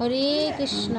হরে কৃষ্ণ।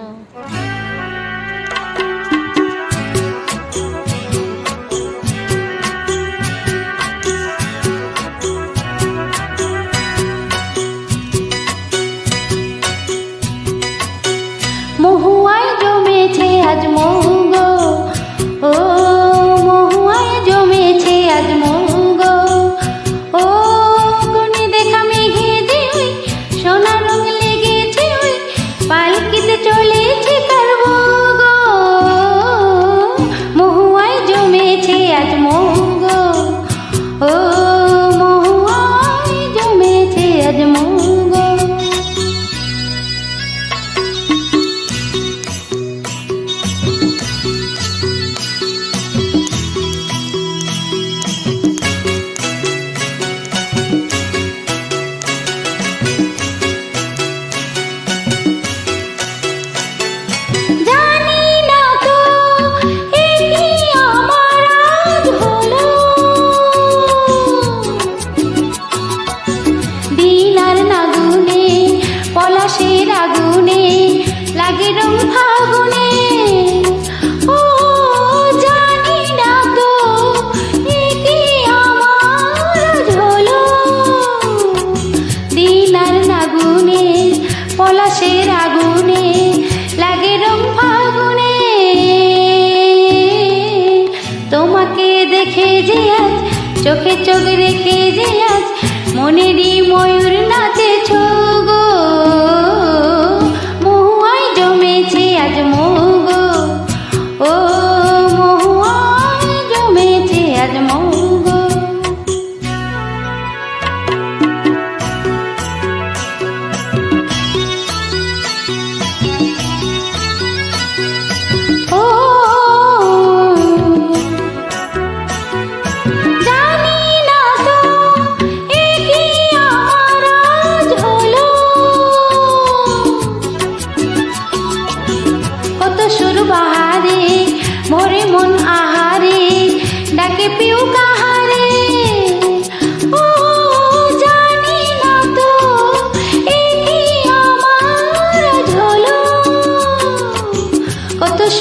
আগুনে লাগে রং ফাগুনে। ও পলাশের আগুনে, লাগে রং ফাগুনে। তোমাকে দেখে চোখে চোখ রেখে যে আজ, মনেরই ময়ূর নাচ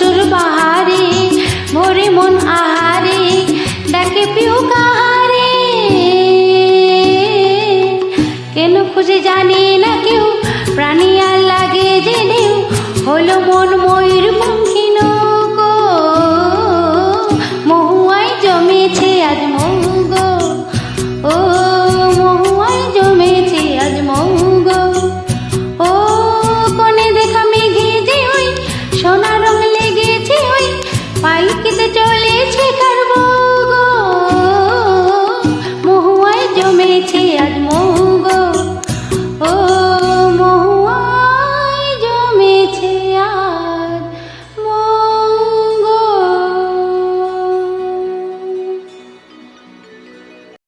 সুদূর বাহারে ভরে মন ডাকে পিউ কাহারে। কেন খুঁজে না কেউ প্রাণী Take Chica.